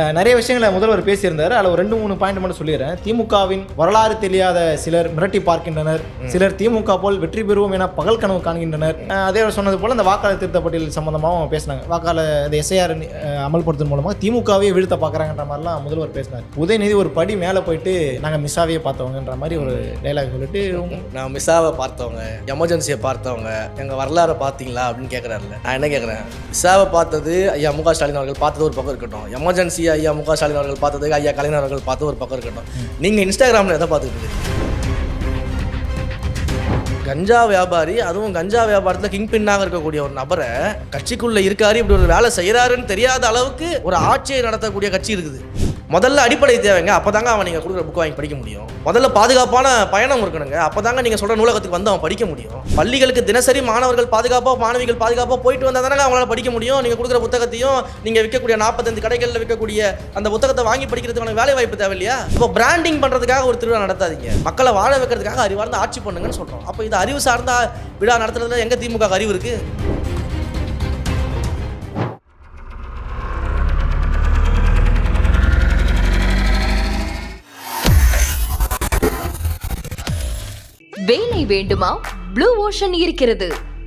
நிறைய விஷயங்களை முதல்வர் பேசியிருந்தார். அதில் ஒரு ரெண்டு மூணு பாயிண்ட் மட்டும் சொல்லிடுறேன். திமுகவின் வரலாறு தெரியாத சிலர் மிரட்டி பார்க்கின்றனர். சிலர் திமுக போல் வெற்றி பெறுவோம் என பகல் கனவு காண்கின்றனர். அதே சொன்னது போல் இந்த வாக்காளர் திருத்த பட்டியல் சம்பந்தமாகவும் பேசினாங்க. வாக்காளர் இந்த எஸ்ஐஆர் அமல்படுத்தும் மூலமாக திமுகவே வீழ்த்த பார்க்குறாங்கன்ற மாதிரிலாம் முதல்வர் பேசினார். உதயநிதி ஒரு படி மேலே போயிட்டு நாங்கள் மிஸ்ஸாவே பார்த்தவங்கன்ற மாதிரி ஒரு டைலாக் சொல்லிட்டு நான் மிஸ்ஸாவை பார்த்தவங்க எமர்ஜென்சியை பார்த்தவங்க எங்கள் வரலாறை பார்த்தீங்களா அப்படின்னு கேட்குறாருல நான் என்ன கேட்குறேன் மிஸ்ஸாவை பார்த்தது ஐயா முக ஸ்டாலின் அவர்கள் பார்த்தது ஒரு பக்கம் இருக்கட்டும். எமர்ஜென்சி ஐயா முக ஸ்டாலின் அவர்கள் பார்த்ததுக்கு ஐயா கலைஞர் அவர்கள் பார்த்து ஒரு பக்கம் இருக்கட்டும். நீங்கள் இன்ஸ்டாகிராமில் எதை பார்த்துக்கிட்டு இருக்கீங்க? கஞ்சா வியாபாரி அதுவும் கஞ்சா வியாபாரத்தில் கிங் பின்னாக இருக்கக்கூடிய ஒரு நபரை கட்சிக்குள்ள இருக்காரு இப்படி ஒரு வேலை செய்யறாருன்னு தெரியாத அளவுக்கு ஒரு ஆட்சியை நடத்தக்கூடிய கட்சி இருக்குது. முதல்ல அடிப்படை தேவைங்க அப்பதாங்க அவன் நீங்க கொடுக்குற புக் வாங்கி படிக்க முடியும். முதல்ல பாதுகாப்பான பயணம் இருக்கணுங்க அப்பதாங்க நீங்க சொல்ற நூலகத்துக்கு வந்து அவன் படிக்க முடியும். பள்ளிகளுக்கு தினசரி மாணவர்கள் பாதுகாப்பா மாணவிகள் பாதுகாப்பா போயிட்டு வந்தா தானே அவங்களால படிக்க முடியும். நீங்க கொடுக்குற புத்தகத்தையும் நீங்க விற்கக்கூடிய நாற்பத்தஞ்சு கடைகளில் விற்கக்கூடிய அந்த புத்தகத்தை வாங்கி படிக்கிறதுக்கான வேலை வாய்ப்பு தேவை இல்லையா இப்போ பிராண்டிங் பண்றதுக்காக ஒரு திருவிழா நடத்தாதீங்க. மக்களை வாழ வைக்கிறதுக்காக அறிவார்ந்த ஆட்சி பண்ணுங்கன்னு சொல்றோம். அப்போ இது அறிவு சார்ந்த விழா நடத்துறதுல எங்க திமுக அறிவு இருக்கு? வேலை வேண்டுமா? ப்ளூ ஓஷன் இருக்கிறது.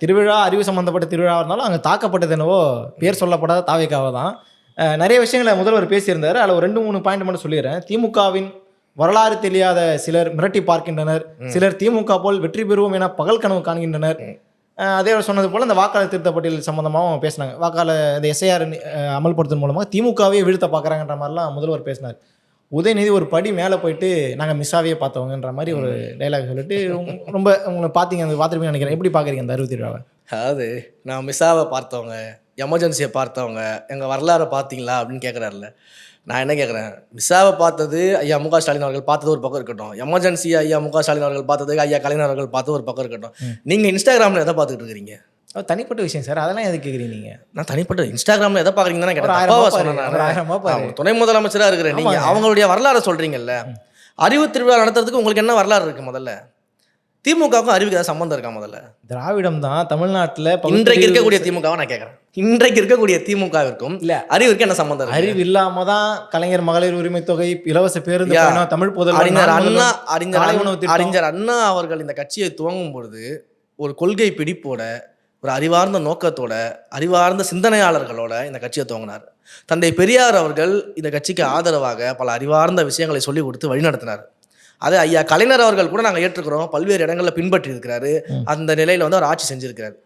திருவிழா அறிவு சம்மந்தப்பட்ட திருவிழா இருந்தாலும் அங்கே தாக்கப்பட்டது என்னவோ பேர் சொல்லப்படாத தாவேக்காவை தான். நிறைய விஷயங்களை முதல்வர் பேசியிருந்தார். அதில் ஒரு ரெண்டு மூணு பாயிண்ட் மட்டும் சொல்லிடுறேன். திமுகவின் வரலாறு தெரியாத சிலர் மிரட்டி பார்க்கின்றனர். சிலர் திமுக போல் வெற்றி பெறுவோம் என பகல் கனவு காண்கின்றனர். அதே சொன்னது போல் இந்த வாக்காளர் திருத்த பட்டியல் சம்மந்தமாகவும் பேசினாங்க. வாக்காளர் இந்த எஸ்ஐஆர் அமல்படுத்தும் மூலமாக திமுகவே வீழ்த்த பார்க்குறாங்கன்ற மாதிரிலாம் முதல்வர் பேசினார். உதயநிதி ஒரு படி மேலே போயிட்டு நாங்கள் மிஸ்ஸாவே பார்த்தவங்கன்ற மாதிரி ஒரு டைலாக் சொல்லிட்டு ரொம்ப உங்களை பார்த்தீங்க அந்த பார்த்துருப்பீங்கன்னு நினைக்கிறேன். எப்படி பார்க்குறீங்க அந்த அறுபத்தி ரூபாவை அதாவது நான் மிஸ்ஸாவை பார்த்தவங்க எமர்ஜென்சியை பார்த்தவங்க எங்கள் வரலாறை பார்த்தீங்களா அப்படின்னு கேட்குறாருல நான் என்ன கேட்குறேன் மிஸ்ஸாவை பார்த்தது ஐயா முக ஸ்டாலின் அவர்கள் பார்த்தது ஒரு பக்கம் இருக்கட்டும். எமர்ஜென்சி ஐயா முக ஸ்டாலின் அவர்கள் பார்த்தது ஐயா கலைஞர் அவர்கள் பார்த்தது ஒரு பக்கம் இருக்கட்டும். நீங்கள் இன்ஸ்டாகிராமில் எதை பார்த்துட்டு இருக்கிறீங்க? தனிப்பட்ட விஷயம் சார். அதெல்லாம் எதுக்கு கேட்குறீங்க நீங்கள் நான் தனிப்பட்ட இன்ஸ்டாகிராமில் எதை பார்க்குறீங்கன்னு ஒரு கேட்டேன் துணை முதலமைச்சராக இருக்கிறேன் நீங்கள் ஆமாங்க. அவங்களுடைய வரலாறை சொல்கிறீங்கல்ல அறிவு திருவிழா நடத்துறதுக்கு உங்களுக்கு என்ன வரலாறு இருக்குது முதல்ல? திமுகவுக்கும் அறிவுக்கு ஏதாவது சம்மந்தம் இருக்கா முதல்ல? திராவிடம் தான் தமிழ்நாட்டில் இன்றைக்கு இருக்கக்கூடிய திமுகவை நான் கேட்குறேன் இன்றைக்கு இருக்கக்கூடிய திமுகவிற்கும் இல்ல. அறிவுக்கு என்ன சம்பந்தம் இருக்கு? அறிவு இல்லாம தான் கலைஞர் மகளிர் உரிமை தொகை இலவச பேருந்து தமிழ் புதல்வன் அறிஞர் அண்ணா அறிஞர். அறிஞர் அண்ணா அவர்கள் இந்த கட்சியை துவங்கும் பொழுது ஒரு கொள்கை பிடிப்போட ஒரு அறிவார்ந்த நோக்கத்தோட அறிவார்ந்த சிந்தனையாளர்களோட இந்த கட்சியை துவங்கினார். தந்தை பெரியார் அவர்கள் இந்த கட்சிக்கு ஆதரவாக பல அறிவார்ந்த விஷயங்களை சொல்லி கொடுத்து வழிநடத்தினார் அது ஐயா கலைஞர் அவர்கள் கூட நாங்கள் ஏற்றுக்கிறோம். பல்வேறு இடங்களில் பின்பற்றி இருக்கிறாரு. அந்த நிலையில் வந்து அவர் ஆட்சி செஞ்சிருக்கிறாரு.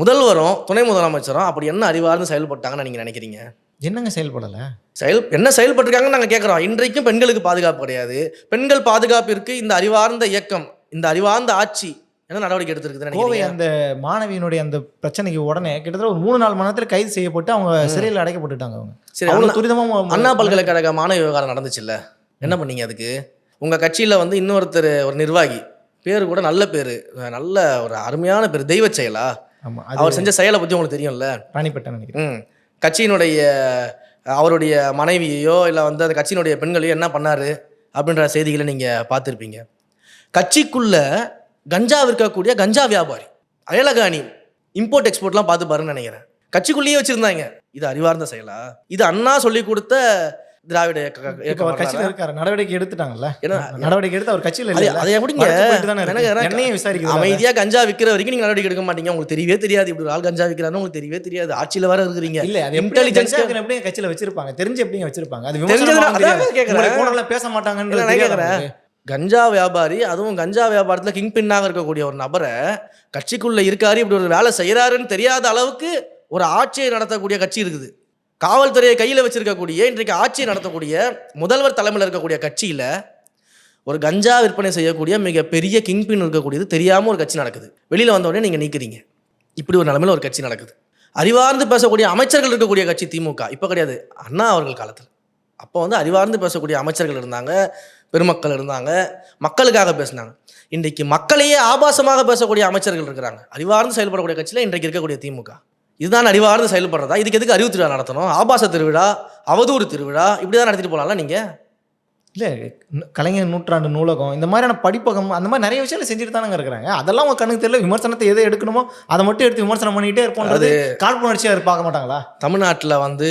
முதல்வரும் துணை முதலமைச்சரும் அப்படி என்ன அறிவார்ந்து செயல்பட்டாங்கன்னு நீங்கள் நினைக்கிறீங்க? என்னங்க செயல்படல? செயல் என்ன செயல்பட்டிருக்காங்கன்னு நாங்கள் கேட்குறோம் இன்றைக்கும் பெண்களுக்கு பாதுகாப்பு கிடையாது. பெண்கள் பாதுகாப்பிற்கு இந்த அறிவார்ந்த இயக்கம் இந்த அறிவார்ந்த ஆட்சி என்ன நடவடிக்கை எடுத்திருக்குதுன்னு கோவை அந்த மாணவியினுடைய அந்த பிரச்சனைக்கு உடனே கிட்டத்தட்ட ஒரு மூணு நாலு மணி நேரத்தில் கைது செய்யப்பட்டு அவங்க சிறையில் அடைக்கப்பட்டுட்டாங்க அவங்க. சரி அவ்வளோ அண்ணா- துரிதமா அண்ணா பல்கலைக்கழக மாணவ விவகாரம் நடந்துச்சுல்ல? என்ன பண்ணீங்க அதுக்கு? உங்கள் கட்சியில் வந்து இன்னொருத்தர் ஒரு நிர்வாகி. பேர் கூட நல்ல பேர். நல்ல ஒரு அருமையான பேர். தெய்வ செயலா? ஆமா அவர் செஞ்ச செயலை பற்றி உங்களுக்கு தெரியும்ல? ராணிப்பேட்டை நினைக்கிறேன். கட்சியினுடைய அவருடைய மனைவியையோ இல்லை வந்து அந்த கட்சியினுடைய பெண்களையோ என்ன பண்ணாரு? அப்படின்ற செய்திகளை நீங்கள் பார்த்துருப்பீங்க. கட்சிக்குள்ள கஞ்சா விற்கக்கூடிய கஞ்சா வியாபாரி. அயலகாணி இம்போர்ட் எக்ஸ்போர்ட்லாம் பார்த்து பாருன்னு நினைக்கிறேன். கட்சிக்குள்ளேயே வச்சுருந்தாங்க. இது அறிவார்ந்த செயலா? இது அண்ணா சொல்லி கொடுத்த திராவிட கட்சியில்? இருக்காரு. நடவடிக்கை எடுத்துட்டாங்கல்ல? ஏன்னா நடவடிக்கை எடுத்து அவர் கட்சியில் இல்லை அதை எப்படிங்க? என்னையும் விசாரிக்குது அமைதியா கஞ்சா விற்கிற வரைக்கும் நீங்க நடவடிக்கை எடுக்க மாட்டீங்க. உங்களுக்கு தெரியவே தெரியாது. இப்படி ஆள் கஞ்சா விற்கிறான்னு உங்களுக்கு தெரியவே தெரியாது. ஆட்சியில வர இருக்கிறீங்க. இல்ல அது இன்டெலிஜென்ஸ் எப்படி கட்சியில வச்சிருப்பாங்க? தெரிஞ்சு எப்படிங்க வச்சிருப்பாங்க? அது போனவங்கள பேச மாட்டாங்கன்றது இல்ல, கஞ்சா வியாபாரி அதுவும் கஞ்சா வியாபாரத்தில் கிங் பின்னாக இருக்கக்கூடிய ஒரு நபரை கட்சிக்குள்ளே இருக்காரு இப்படி ஒரு வேலை செய்கிறாருன்னு தெரியாத அளவுக்கு ஒரு ஆட்சியை நடத்தக்கூடிய கட்சி இருக்குது. காவல்துறையை கையில் வச்சிருக்கக்கூடிய இன்றைக்கு ஆட்சியை நடத்தக்கூடிய முதல்வர் தலைமையில் இருக்கக்கூடிய கட்சியில் ஒரு கஞ்சா விற்பனை செய்யக்கூடிய மிகப்பெரிய கிங் பின் இருக்கக்கூடியது தெரியாமல் ஒரு கட்சி நடக்குது. வெளியில் வந்தோடனே நீங்கள் நீக்கிறீங்க. இப்படி ஒரு நிலமையில் ஒரு கட்சி நடக்குது. அறிவார்ந்து பேசக்கூடிய அமைச்சர்கள் இருக்கக்கூடிய கட்சி திமுக. இப்போ கிடையாது அண்ணா அவர்கள் காலத்தில். அப்போ வந்து அறிவார்ந்து பேசக்கூடிய அமைச்சர்கள் இருந்தாங்க. பெருமக்கள் இருந்தாங்க. மக்களுக்காக பேசினாங்க. இன்றைக்கு மக்களையே ஆபாசமாக பேசக்கூடிய அமைச்சர்கள் இருக்கிறாங்க. அறிவார்ந்து செயல்படக்கூடிய கட்சியில் இன்றைக்கு இருக்கக்கூடிய திமுக. இதுதான் அறிவார்ந்து செயல்படுறதா? இதுக்கு எதுக்கு அறிவு திருவிழா நடத்தணும்? ஆபாச திருவிழா அவதூறு திருவிழா இப்படி தான் நடத்திட்டு போகலாம்ல நீங்கள் இல்லை கலைஞர் நூற்றாண்டு நூலகம் இந்த மாதிரியான படிப்பகம் அந்த மாதிரி நிறைய விஷயங்கள் செஞ்சுட்டு தானங்க இருக்கிறாங்க. அதெல்லாம் உங்க கண்ணுக்கு தெரியல. விமர்சனத்தை எதை எடுக்கணுமோ அதை மட்டும் எடுத்து விமர்சனம் பண்ணிக்கிட்டே இருப்போன்றது காழ்ப்புணர்ச்சியாக பார்க்க மாட்டாங்களா? தமிழ்நாட்டில் வந்து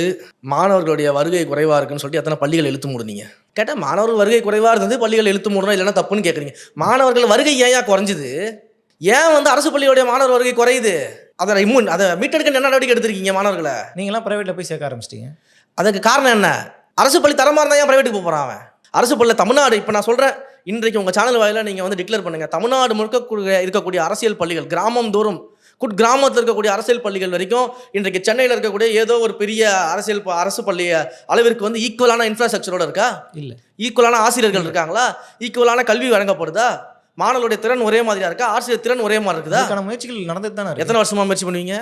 மாணவர்களுடைய வருகை குறைவாக இருக்குன்னு சொல்லிட்டு எத்தனை பள்ளிகள் இழுத்து மூடுனீங்க? கேட்டால் மாணவர்கள் வருகை குறைவாக இருந்தது பள்ளிகள் இழுத்து மூடணும் இல்லைன்னா தப்புன்னு கேட்குறீங்க மாணவர்கள் வருகை ஏன் குறைஞ்சுது? ஏன் வந்து அரசு பள்ளியோடைய மாணவர் வருகை குறையுது? அதை இம்முன் அதை மீட்டெடுக்க என்ன நடவடிக்கை எடுத்திருக்கீங்க மாணவர்களை? நீங்களாம் ப்ரைவேட்டில் போய் சேர்க்க ஆரம்பிச்சிட்டீங்க. அதுக்கு காரணம் என்ன? அரசு பள்ளி தரமாக இருந்தால் ஏன் ப்ரைவேட்டுக்கு போக போகிறான் அவன்? அரசு பள்ளியில் தமிழ்நாடு இப்போ நான் சொல்கிறேன் இன்றைக்கு உங்கள் சேனல் வாயில நீங்கள் வந்து டிக்ளேர் பண்ணுங்கள் தமிழ்நாடு முழுக்க கூடிய- இருக்கக்கூடிய அரசியல் பள்ளிகள் கிராமம் தோறும் குட் கிராமத்தில் இருக்கக்கூடிய அரசியல் பள்ளிகள் வரைக்கும் இன்றைக்கு சென்னையில் இருக்கக்கூடிய ஏதோ ஒரு பெரிய அரசியல் அரசு பள்ளி அளவிற்கு வந்து ஈக்குவலான இன்ஃப்ராஸ்ட்ரக்சரோட இருக்கா? இல்லை. ஈக்குவலான ஆசிரியர்கள் இருக்காங்களா? ஈக்குவலான கல்வி வழங்கப்படுதா? மாணவர்களுடைய திறன் ஒரே மாதிரியா இருக்கா? ஆசிரியர் திறன் ஒரே மாதிரி இருக்குதா? முயற்சிகள் நடந்துட்டு தானே எத்தனை வருஷமா முயற்சி பண்ணுவீங்க?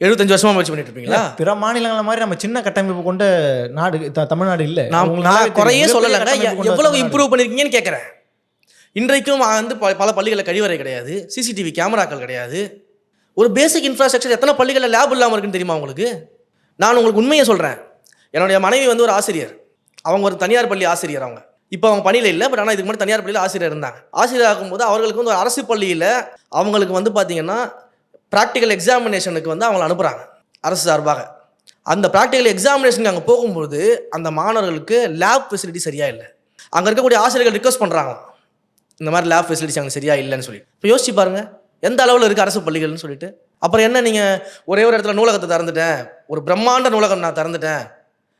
எழுபத்தஞ்சு வருஷமா முயற்சி பண்ணிட்டு இருப்பீங்களா? பிற மாநிலங்கள மாதிரி நம்ம சின்ன கட்டமைப்பு கொண்ட நாடு தமிழ்நாடு இல்ல. நான் குறையே. சொல்லலைங்க. எவ்வளவு. இம்ப்ரூவ் பண்ணிருக்கீங்கன்னு கேட்குறேன் இன்றைக்கும் வந்து பல பள்ளிகளில் கழிவறை கிடையாது. சிசிடிவி கேமராக்கள் கிடையாது. ஒரு பேசிக் இன்ஃப்ராஸ்ட்ரக்சர் எத்தனை பள்ளிகளில் லேப் இல்லாமல் இருக்குன்னு தெரியுமா உங்களுக்கு? நான் உங்களுக்கு உண்மையை சொல்கிறேன் என்னுடைய மனைவி வந்து ஒரு ஆசிரியர். அவங்க ஒரு தனியார் பள்ளி ஆசிரியர் அவங்க. இப்போ அவங்க பணியில் இல்லை பட் ஆனால் இதுக்கு முன்னாடி தனியார் பள்ளியில் ஆசிரியர் இருந்தாங்க. ஆசிரியர் ஆகும்போது அவர்களுக்கு வந்து ஒரு அரசு பள்ளியில் அவங்களுக்கு வந்து பார்த்தீங்கன்னா ப்ராக்டிக்கல் எக்ஸாமினேஷனுக்கு வந்து அவங்களை அனுப்புகிறாங்க அரசு சார்பாக. அந்த ப்ராக்டிக்கல் எக்ஸாமினேஷனுக்கு அங்கே போகும்போது அந்த மாணவர்களுக்கு லேப் ஃபெசிலிட்டி சரியாக இல்லை. அங்கே இருக்கக்கூடிய ஆசிரியர்கள் ரிக்வஸ்ட் பண்ணுறாங்க இந்த மாதிரி லேப் ஃபெசிலிட்டிஸ் அங்கே சரியாக இல்லைன்னு சொல்லி. இப்போ யோசிச்சு பாருங்க. எந்த அளவில் இருக்குது அரசு பள்ளிகள்னு சொல்லிட்டு? அப்புறம் என்ன நீங்கள் ஒரே ஒரு இடத்துல நூலகத்தை திறந்துட்டேன். ஒரு பிரம்மாண்ட நூலகம் நான் திறந்துட்டேன்.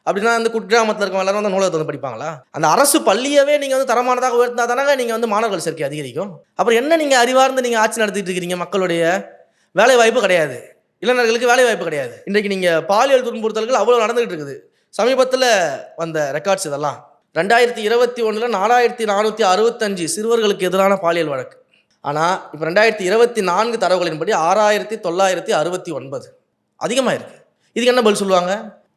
அப்படின்னா வந்து குக்கிராமத்தில் இருக்கவங்க எல்லாரும் அந்த நூலகத்தை வந்து படிப்பாங்களா? அந்த அரசு பள்ளியவே நீங்கள் வந்து தரமானதாக உயர்த்தினா தானே நீங்கள் வந்து மாணவர்கள் சேர்க்கை அதிகரிக்கும். அப்புறம் என்ன நீங்கள் அறிவார்ந்து நீங்கள் ஆட்சி நடத்திட்டு இருக்கிறீங்க மக்களுடைய வேலை வாய்ப்பு கிடையாது. இளைஞர்களுக்கு வேலை வாய்ப்பு கிடையாது. இன்றைக்கு நீங்கள் பாலியல் துன்புறுத்தல்கள் அவ்வளோ நடந்துகிட்டு இருக்குது. சமீபத்தில் வந்த ரெக்கார்ட்ஸ் இதெல்லாம். ரெண்டாயிரத்தி இருபத்தி ஒன்றில் நாலாயிரத்தி நானூற்றி அறுபத்தஞ்சு சிறுவர்களுக்கு எதிரான பாலியல் வழக்கு. ஆனால் இப்போ ரெண்டாயிரத்தி இருபத்தி நான்கு தரவுகளின்படி ஆறாயிரத்தி தொள்ளாயிரத்தி அறுபத்தி ஒன்பது. அதிகமாக இருக்குது இதுக்கு என்ன பதில் சொல்லுவாங்க?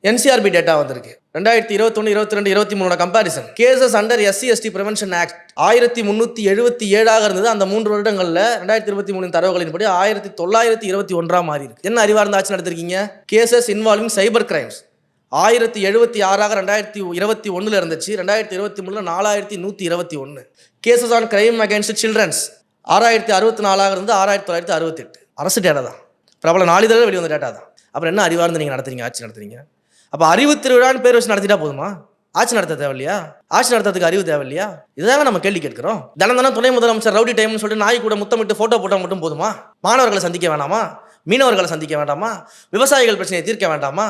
என்சிஆர்பி டேட்டா வந்திருக்கு. ரெண்டாயிரத்தி இருபத்தொன்று இருபத்தி ரெண்டு இருபத்தி மூணோட comparison cases under SC ST prevention act ஆயிரத்தி முந்நூற்றி எழுபத்தி ஏழாக இருந்தது. அந்த மூன்று வருடங்களில் ரெண்டாயிரத்தி இருபத்தி மூணு தரவுகளின்படி ஆயிரத்தி தொள்ளாயிரத்தி இருபத்தி ஒன்றாம் மாறி இருக்கு என்ன அறிவார்ந்த ஆட்சி நடத்திருக்கீங்க கேசஸ் இன்வால்விங் சைபர் கிரைம்ஸ் ஆயிரத்தி எழுபத்தி ஆறாக ரெண்டாயிரத்தி இருபத்தி ஒன்றில் இருந்துச்சு. ரெண்டாயிரத்தி இருபத்தி மூணில் நாலாயிரத்தி நூற்றி இருபத்தி ஒன்று cases on crime against childrens ஆறாயிரத்தி அறுபத்தி நாலாக இருந்து ஆறாயிரத்தி தொள்ளாயிரத்தி அறுபத்தெட்டு அரசு டேட்டா தான். பிரபல நாளிதழில் வெளிவந்த டேட்டா தான். அப்புறம் என்ன அறிவார்ந்து நீங்கள் நடத்துறீங்க? ஆட்சி நடத்துறீங்க? அப்போ அறிவு திருவிழான்னு பேர் வச்சு நடத்திட்டா போதுமா? ஆட்சி நடத்த தேவையில்லையா? ஆட்சி நடத்துறதுக்கு அறிவு தேவையில்லையா? இதுதாங்க நம்ம கேள்வி கேட்கிறோம். தினம் தினம் துணை முதலமைச்சர் ரவுடி டைம்னு சொல்லிட்டு நாய் கூட முத்தமிட்டு ஃபோட்டோ போட்டால் மட்டும் போதுமா? மாணவர்களை சந்திக்க வேண்டாமா? மீனவர்களை சந்திக்க வேண்டாமா? விவசாயிகள் பிரச்சனையை தீர்க்க வேண்டாமா?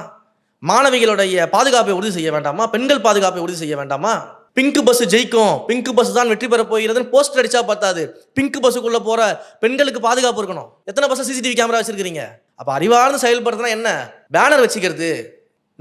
மாணவிகளுடைய பாதுகாப்பை உறுதி செய்ய வேண்டாமா? பெண்கள் பாதுகாப்பை உறுதி செய்ய வேண்டாமா? பிங்க் பஸ் ஜெயிக்கும். பிங்க் பஸ் தான் வெற்றி பெற போகிறதுன்னு போஸ்டர் அடிச்சா பார்த்தாது. பிங்க் பஸ்ஸுக்குள்ள போற பெண்களுக்கு பாதுகாப்பு இருக்கணும். எத்தனை பஸ் சிசிடிவி கேமரா வச்சிருக்கீங்க அப்ப அறிவார்ந்து செயல்படுறதுனா என்ன? பேனர் வச்சுக்கிறது.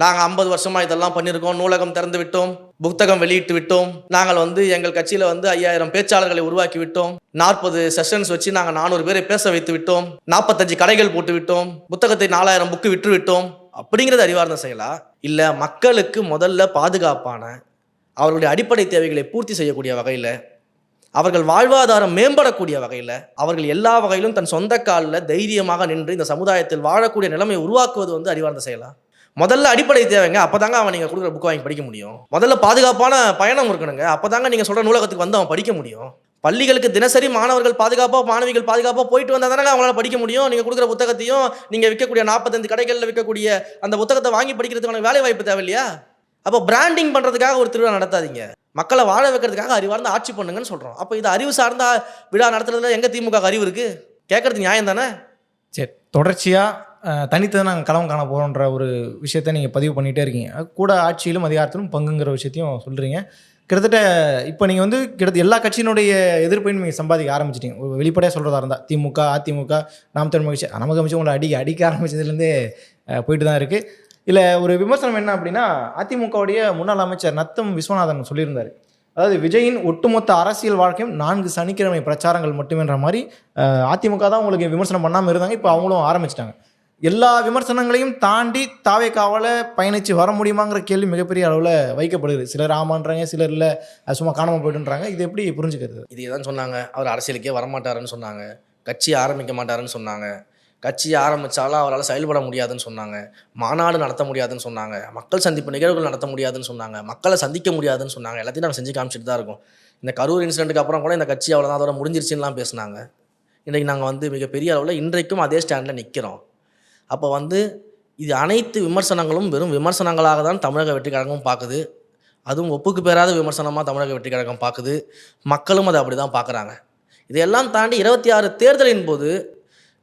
நாங்கள் ஐம்பது வருஷமா இதெல்லாம் பண்ணியிருக்கோம். நூலகம் திறந்து விட்டோம். புத்தகம் வெளியிட்டு விட்டோம். நாங்கள் வந்து எங்கள் கட்சியில் வந்து ஐயாயிரம் பேச்சாளர்களை உருவாக்கி விட்டோம். நாற்பது செஷன்ஸ் வச்சு நாங்கள் நானூறு பேரை பேச வைத்து விட்டோம். நாற்பத்தஞ்சு கடைகள் போட்டு விட்டோம். புத்தகத்தை நாலாயிரம் புக்கு விற்று விட்டோம். அப்படிங்கிறது அறிவார்ந்த செயலா? இல்லை மக்களுக்கு முதல்ல பாதுகாப்பான அவர்களுடைய அடிப்படை தேவைகளை பூர்த்தி செய்யக்கூடிய வகையில் அவர்கள் வாழ்வாதாரம் மேம்படக்கூடிய வகையில் அவர்கள் எல்லா வகையிலும் தன் சொந்த காலில் தைரியமாக நின்று இந்த சமுதாயத்தில் வாழக்கூடிய நிலைமையை உருவாக்குவது வந்து அறிவார்ந்த செயலா? முதல்ல அடிப்படை தேவைங்க அப்பதாங்க அவன் நீங்கள் கொடுக்குற புக் வாங்கி படிக்க முடியும். முதல்ல பாதுகாப்பான பயணம் இருக்கணுங்க அப்போ தாங்க நீங்கள் சொல்கிற நூலகத்துக்கு வந்து அவன் படிக்க முடியும். பள்ளிகளுக்கு தினசரி மாணவர்கள் பாதுகாப்பாக மாணவிகள் பாதுகாப்பாக போயிட்டு வந்தால் தானே அவங்களால படிக்க முடியும். நீங்கள் கொடுக்குற புத்தகத்தையும் நீங்கள் விற்கக்கூடிய நாற்பத்தஞ்சு கடைகளில் விற்கக்கூடிய அந்த புத்தகத்தை வாங்கி படிக்கிறதுக்கான வேலை வாய்ப்பு தேவை இல்லையா அப்போ பிராண்டிங் பண்ணுறதுக்காக ஒரு திருவிழா நடத்தாதீங்க. மக்களை வாழ வைக்கிறதுக்காக அறிவார்ந்த ஆட்சி பண்ணுங்கன்னு சொல்கிறோம் அப்போ இது அறிவு சார்ந்த விழா நடத்துறதுல எங்கே திமுக அறிவு இருக்குது கேட்குறது நியாயம் தானே? சரி தொடர்ச்சியாக தனித்து நாங்கள் களம் காண போகிறோன்ற ஒரு விஷயத்த நீங்கள் பதிவு பண்ணிகிட்டே இருக்கீங்க. கூட ஆட்சியிலும் அதிகாரத்திலும் பங்குங்கிற விஷயத்தையும் சொல்கிறீங்க கிட்டத்தட்ட இப்போ நீங்கள் வந்து கிட்டத்தட்ட எல்லா கட்சியினுடைய எதிர்ப்பையும் நீங்கள் சம்பாதிக்க ஆரம்பிச்சிட்டீங்க. ஒரு வெளிப்படையாக சொல்கிறதா இருந்தால் திமுக அதிமுக நாம் தமிழ் மகிழ்ச்சி நமக்கு அமைச்சு உங்களை அடிக்க அடிக்க ஆரம்பிச்சதுலேருந்தே போயிட்டு தான் இருக்குது இல்லை ஒரு விமர்சனம் என்ன அப்படின்னா அதிமுகவுடைய முன்னாள் அமைச்சர் நத்தம் விஸ்வநாதன் சொல்லியிருந்தார். அதாவது விஜயின் ஒட்டுமொத்த அரசியல் வாழ்க்கையும் நான்கு சனிக்கிழமை பிரச்சாரங்கள் மட்டுமேன்ற மாதிரி அதிமுக தான் உங்களுக்கு விமர்சனம் பண்ணாமல் இருந்தாங்க இப்போ அவங்களும் ஆரம்பிச்சிட்டாங்க. எல்லா விமர்சனங்களையும் தாண்டி தாவே தாவேக்காவால் பயணித்து வர முடியுமாங்கிற கேள்வி மிகப்பெரிய அளவில் வைக்கப்படுது. சிலர் ஆமான்றாங்க சிலர் இல்லை சும்மா காணாமல் போயிட்டுன்றாங்க இது எப்படி புரிஞ்சுக்கிறது? இதே தான் சொன்னாங்க. அவர் அரசியலுக்கே வரமாட்டாருன்னு சொன்னாங்க. கட்சி ஆரம்பிக்க மாட்டாருன்னு சொன்னாங்க. கட்சி ஆரம்பித்தாலும் அவரால் செயல்பட முடியாதுன்னு சொன்னாங்க. மாநாடு நடத்த முடியாதுன்னு சொன்னாங்க. மக்கள் சந்திப்பு நிகழ்வுகள் நடத்த முடியாதுன்னு சொன்னாங்க. மக்களை சந்திக்க முடியாதுன்னு சொன்னாங்க. எல்லாத்தையும் நாங்கள் செஞ்சு காமிச்சிட்டு தான் இருக்கோம். இந்த கரூர் இன்சிடென்ட்டுக்கு அப்புறம் கூட இந்த கட்சி அவ்வளோதான் அதோட முடிஞ்சிருச்சுன்னுலாம் பேசுனாங்க. இன்றைக்கி நாங்கள் வந்து மிகப்பெரிய அளவில் இன்றைக்கும் அதே ஸ்டாண்டில் நிற்கிறோம் அப்போ வந்து இது அனைத்து விமர்சனங்களும் வெறும் விமர்சனங்களாக தான் தமிழக வெற்றி கழகமும் பார்க்குது அதுவும் ஒப்புக்கு பெறாத விமர்சனமாக தமிழக வெற்றி கழகம் பார்க்குது மக்களும் அதை அப்படி தான் பார்க்குறாங்க இதையெல்லாம் தாண்டி இருபத்தி ஆறு தேர்தலின் போது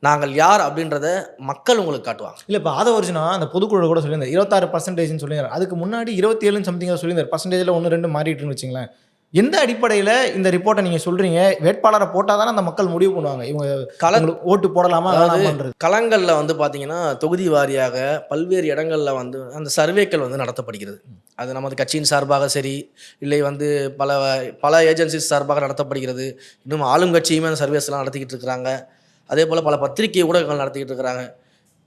நாங்கள் யார் அப்படின்றத மக்கள் உங்களுக்கு காட்டுவாங்க. இல்லை இப்போ ஆதவ ஒரிஜினா அந்த பொதுக்குழு கூட சொல்லியிருந்தார். இருபத்தாறு பர்சன்டேஜ்னு சொல்லியிருந்தார். அதுக்கு முன்னாடி இருபத்தி ஏழு சம்திங் சொல்லியிருந்தார். பர்சன்டேஜில் ஒன்று ரெண்டு மாறிட்டுன்னு வச்சுங்களேன். எந்த அடிப்படையில் இந்த ரிப்போர்ட்டை நீங்கள் சொல்கிறீங்க வேட்பாளரை போட்டால் தானே அந்த மக்கள் முடிவு பண்ணுவாங்க. இவங்க கல ஓட்டு போடலாமா அதாவது களங்களில் வந்து பார்த்தீங்கன்னா தொகுதி வாரியாக பல்வேறு இடங்களில் வந்து அந்த சர்வேக்கள் வந்து நடத்தப்படுகிறது. அது நமது கட்சியின் சார்பாக சரி இல்லை வந்து பல பல ஏஜென்சிஸ் சார்பாக நடத்தப்படுகிறது. இன்னும் ஆளுங்கட்சியுமே அந்த சர்வேஸ்லாம் நடத்திக்கிட்டு இருக்கிறாங்க. அதே போல் பல பத்திரிகை ஊடகங்கள் நடத்திக்கிட்டு இருக்கிறாங்க.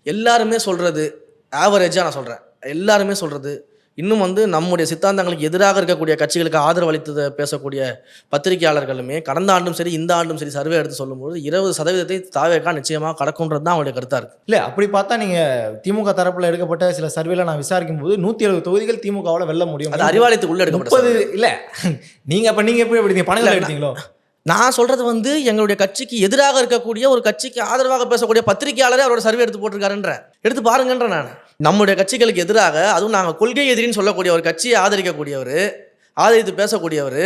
எல்லாருமே சொல்கிறது ஆவரேஜாக நான் சொல்கிறேன் எல்லாருமே சொல்கிறது இன்னும் வந்து நம்முடைய சித்தாந்தங்களுக்கு எதிராக இருக்கக்கூடிய கட்சிகளுக்கு ஆதரவு அளித்து பேசக்கூடிய பத்திரிகையாளர்களுமே கடந்த ஆண்டும் சரி இந்த ஆண்டும் சரி சர்வே எடுத்து சொல்லும்போது இருபது சதவீதத்தை தாவேக்கா நிச்சயமாக கடக்கும்ன்றது தான் அவங்களுடைய கருத்தாக இருக்குது இல்லை அப்படி பார்த்தா நீங்கள் திமுக தரப்பில் எடுக்கப்பட்ட சில சர்வேல நான் விசாரிக்கும் போது நூற்றி எழுபது தொகுதிகள் திமுகவால் வெல்ல முடியும். அது அறிவாலயத்துக்கு உள்ள எடுக்கப்பட்ட முப்பது survey. இல்லை நீங்கள் அப்போ நீங்கள் எப்படி எடுத்தீங்க பணங்கள் இல்ல, எடுத்தீங்களோ? நான் சொல்கிறது வந்து எங்களுடைய கட்சிக்கு எதிராக இருக்கக்கூடிய ஒரு கட்சிக்கு ஆதரவாக பேசக்கூடிய பத்திரிகையாளரே அவரோட சர்வே எடுத்து போட்டிருக்காருன்ற. எடுத்து பாருங்கன்ற நான். நம்முடைய கட்சிகளுக்கு எதிராக அதுவும் நாங்கள் கொள்கை எதிரின்னு சொல்லக்கூடிய ஒரு கட்சியை ஆதரிக்கக்கூடியவர் ஆதரித்து பேசக்கூடியவர்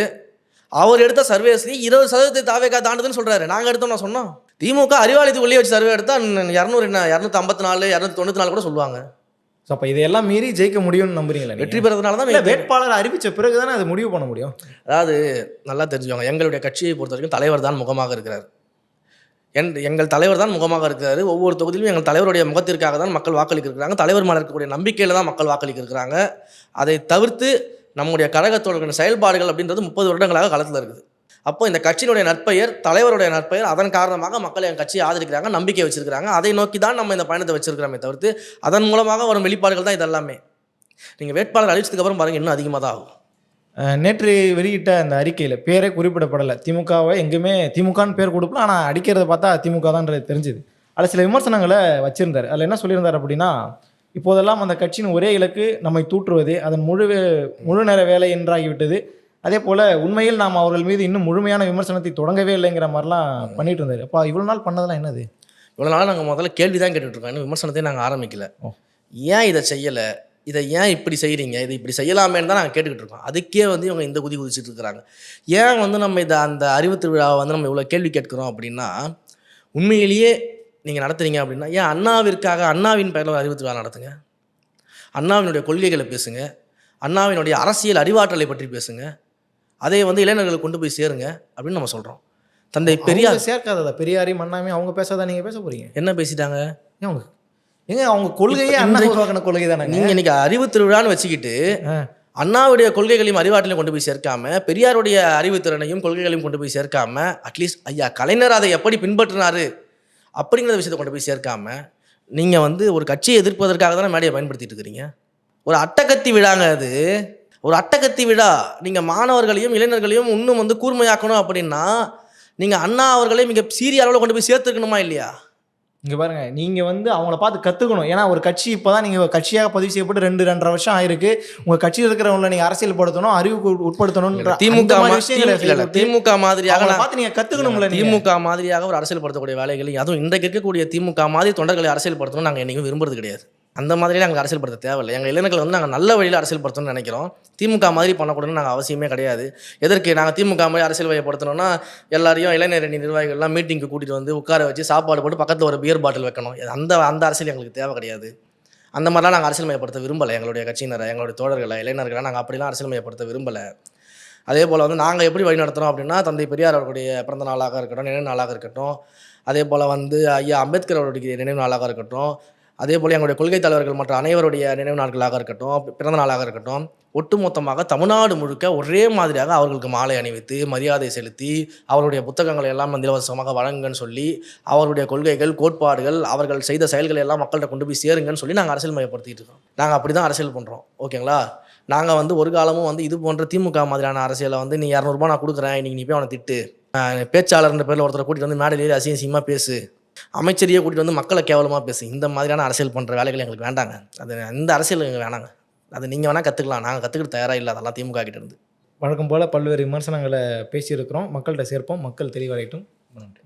அவர் எடுத்த சர்வேஸ்க்கு இருபது சதவீதத்தை தாவேக்கா தாண்டுதுன்னு சொல்கிறாரு நாங்கள் எடுத்தோம் நான் சொன்னோம். திமுக அறிவாலயத்துக்கு உள்ளே வச்சு சர்வே எடுத்தால் இரநூறு என்ன இரநூத்தி ஐம்பத்தி நாலு இரநூத்தி தொண்ணூற்றி நாலு கூட சொல்லுவாங்க. ஸோ அப்போ இதையெல்லாம் மீறி ஜெயிக்க முடியும்னு நம்புறீங்களா? வெற்றி பெறதுனால தான் இல்ல வேட்பாளர் அறிவிச்ச பிறகு தானே அது முடிவு பண்ண முடியும்? அதாவது நல்லா தெரிஞ்சுக்கோங்க. எங்களுடைய கட்சியை பொறுத்த வரைக்கும் தலைவர் தான் முகமாக இருக்கிறார். என் எங்கள் தலைவர் தான் முகமாக இருக்கிறாரு. ஒவ்வொரு தொகுதியிலும் எங்கள் தலைவருடைய முகத்திற்காக தான் மக்கள் வாக்களிக்க இருக்கிறாங்க தலைவர் மேலே இருக்கக்கூடிய நம்பிக்கையில் தான் மக்கள் வாக்களிக்க இருக்கிறாங்க அதை தவிர்த்து நம்முடைய கழகத்தோட செயல்பாடுகள் அப்படின்றது முப்பது வருடங்களாக களத்தில் இருக்குது. அப்போ இந்த கட்சியினுடைய நற்பெயர் தலைவருடைய நற்பெயர் அதன் காரணமாக மக்கள் என் கட்சியை ஆதரிக்கிறாங்க நம்பிக்கை வச்சிருக்கிறாங்க. அதை நோக்கி தான் நம்ம இந்த பயணத்தை வச்சிருக்கிறோமே தவிர்த்து அதன் மூலமாக வரும் வெளிப்பாடுகள் தான் இதெல்லாமே. நீங்கள் வேட்பாளர் அறிவிச்சதுக்கு அப்புறம் பாருங்க இன்னும் அதிகமாக தான் ஆகும். நேற்று வெளியிட்ட அந்த அறிக்கையில் பேரே குறிப்பிடப்படலை. திமுகவை எங்கேயுமே திமுகன்னு பேர் கொடுப்பல ஆனால் அடிக்கிறத பார்த்தா திமுக தான்ன்றது தெரிஞ்சுது. அதில் சில விமர்சனங்களை வச்சிருந்தார். அதில் என்ன சொல்லியிருந்தார் அப்படின்னா இப்போதெல்லாம் அந்த கட்சியின் ஒரே இலக்கு நம்மை தூற்றுவது அதன் முழு முழு நேர வேலை என்றாகிவிட்டது. அதே போல் உண்மையில் நாம் அவர்கள் மீது இன்னும் முழுமையான விமர்சனத்தை தொடங்கவே இல்லைங்கிற மாதிரிலாம் பண்ணிட்டு இருந்தார் அப்போ இவ்வளோ நாள் பண்ணதெல்லாம் என்னது? இவ்வளோ நாளாக நாங்கள் முதல்ல கேள்வி தான் கேட்டுட்ருக்கோம் இன்னும் விமர்சனத்தையும் நாங்கள் ஆரம்பிக்கல. ஏன் இதை செய்யலை? இதை ஏன் இப்படி செய்கிறீங்க இதை இப்படி செய்யலாமேன்னு தான் நாங்கள் கேட்டுக்கிட்டு இருக்கோம் அதுக்கே வந்து இவங்க இந்த குதி குதிச்சிட்டு இருக்கிறாங்க. ஏன் வந்து நம்ம இதை அந்த அறிவு திருவிழாவை வந்து நம்ம இவ்வளோ கேள்வி கேட்குறோம் அப்படின்னா உண்மையிலேயே நீங்கள் நடத்துறீங்க அப்படின்னா ஏன் அண்ணாவிற்காக அண்ணாவின் பெயரில் ஒரு அறிவு திருவிழா நடத்துங்க? அண்ணாவினுடைய கொள்கைகளை பேசுங்க. அண்ணாவினுடைய அரசியல் அறிவாற்றலை பற்றி பேசுங்க. அதை வந்து இளைஞர்களுக்கு கொண்டு போய் சேருங்க அப்படின்னு நம்ம சொல்கிறோம் தந்தை பெரியார் சேர்க்காததா பெரியாரையும் மண்ணாமே அவங்க பேசாதான் நீங்கள் பேச போறீங்க. என்ன பேசிட்டாங்க? அவங்க ஏங்க அவங்க கொள்கையே அண்ணா இன்றைக்கு- உருவாக்கின கொள்கை தானே நீங்க இன்னைக்கு அறிவு திருவிழான்னு வச்சுக்கிட்டு அண்ணாவுடைய கொள்கைகளையும் அறிவாற்றலையும் கொண்டு போய் சேர்க்காம பெரியாருடைய அறிவுத்திறனையும் கொள்கைகளையும் கொண்டு போய் சேர்க்காம அட்லீஸ்ட் ஐயா கலைஞர் அதை எப்படி பின்பற்றினாரு அப்படிங்கிற விஷயத்தை கொண்டு போய் சேர்க்காம நீங்க வந்து ஒரு கட்சியை எதிர்ப்பதற்காக தானே மேடையை பயன்படுத்திட்டு இருக்கிறீங்க? ஒரு அட்டகத்தி விழாங்க அது. ஒரு அட்டகத்தி விழா நீங்க மாணவர்களையும் இளைஞர்களையும் இன்னும் வந்து கூர்மையாக்கணும் அப்படின்னா நீங்க அண்ணா அவர்களை மிக சீரிய அளவில் கொண்டு போய் சேர்த்துக்கணுமா இல்லையா? இங்க பாருங்க நீங்க வந்து அவங்கள பார்த்து கத்துக்கணும். ஏன்னா ஒரு கட்சி இப்பதான் நீங்க கட்சியாக பதிவு செய்யப்பட்டு ரெண்டு ரெண்டரை வருஷம் ஆயிருக்கு. உங்க கட்சியில் இருக்கிறவங்கள நீங்க அரசியல் படுத்தணும் அறிவுக்கு உட்படுத்தணும் திமுக திமுக மாதிரியாக பார்த்து நீங்க கத்துக்கணும்ல நீங்க. திமுக மாதிரியாக ஒரு அரசியல்படுத்தக்கூடிய வேலைகளை அதுவும் இன்றைக்கு இருக்கக்கூடிய திமுக மாதிரி தொண்டர்களை அரசியல்படுத்தணும் நாங்கள் என்றைக்கும் விரும்புறது கிடையாது. அந்த மாதிரிலாம் நாங்கள் அரசியல்படுத்த தேவையில்லை. எங்கள் இளைஞர்கள் வந்து நாங்கள் நல்ல வழியில் அரசியல்படுத்தணும்னு நினைக்கிறோம். திமுக மாதிரி பண்ணக்கூடாதுன்னு நாங்கள் அவசியமே கிடையாது. எதற்கு நாங்கள் திமுக மாதிரி அரசியல் வயப்படுத்தணும்னா எல்லாரையும் இளைஞர் அணி நிர்வாகிகள்லாம் மீட்டிங்க்கு கூட்டிகிட்டு வந்து உட்கார வச்சு சாப்பாடு போட்டு பக்கத்தில் ஒரு பியர் பாட்டில் வைக்கணும். அந்த அந்த அரசியல் எங்களுக்கு தேவை கிடையாது. அந்த மாதிரிலாம் நாங்கள் அரசியல் மயப்படுத்த விரும்பலை. எங்களுடைய கட்சியினரை எங்களுடைய தோழர்களை இளைஞர்களை நாங்கள் அப்படிலாம் அரசியல் மயப்படுத்த விரும்பலை. அதே போல் வந்து நாங்கள் எப்படி வழி நடத்துகிறோம் அப்படின்னா தந்தை பெரியார் அவர்களுடைய பிறந்த நாளாக இருக்கட்டும் நினைவு நாளாக இருக்கட்டும். அதே போல் வந்து ஐயா அம்பேத்கர் அவருடைய நினைவு நாளாக இருக்கட்டும். அதே போல் எங்களுடைய கொள்கை தலைவர்கள் மற்ற அனைவருடைய நினைவு நாட்களாக இருக்கட்டும் பிறந்த நாளாக இருக்கட்டும் ஒட்டுமொத்தமாக தமிழ்நாடு முழுக்க ஒரே மாதிரியாக அவர்களுக்கு மாலை அணிவித்து மரியாதை செலுத்தி அவருடைய புத்தகங்களை எல்லாம் வந்து இலவசமாக வழங்குங்கன்னு சொல்லி அவருடைய கொள்கைகள் கோட்பாடுகள் அவர்கள் செய்த செயல்களை எல்லாம் மக்கள்கிட்ட கொண்டு போய் சேருங்கன்னு சொல்லி நாங்கள் அரசியல் மையப்படுத்திட்டு இருக்கோம். நாங்கள் அப்படி தான் அரசியல் பண்ணுறோம் ஓகேங்களா? நாங்கள் வந்து ஒரு காலமும் வந்து இது போன்ற திமுக மாதிரியான அரசியலை வந்து நீ இரநூறுபா நான் கொடுக்குறேன் இன்றைக்கி நீ போய் அவனை திட்டு. பேச்சாளர்ன்ற பேரில் ஒருத்தரை கூட்டிகிட்டு வந்து மேடையில் ஏறி பேசு. அமைச்சரையே கூட்டிகிட்டு வந்து மக்களை கேவலமாக பேசு. இந்த மாதிரியான அரசியல் பண்ணுற வேலைகள் எங்களுக்கு வேண்டாங்க. அது இந்த அரசியல் எங்களுக்கு வேணாங்க. அது நீங்கள் வேணால் கற்றுக்கலாம் நாங்கள் கற்றுக்கிட்டு தயாராக இல்லை. அதெல்லாம் திமுக கிட்டேருந்து வழக்கம் போல் பல்வேறு விமர்சனங்களை பேசியிருக்கிறோம். மக்கள்கிட்ட சேர்ப்போம். மக்கள் தெளிவடையட்டும். நன்றி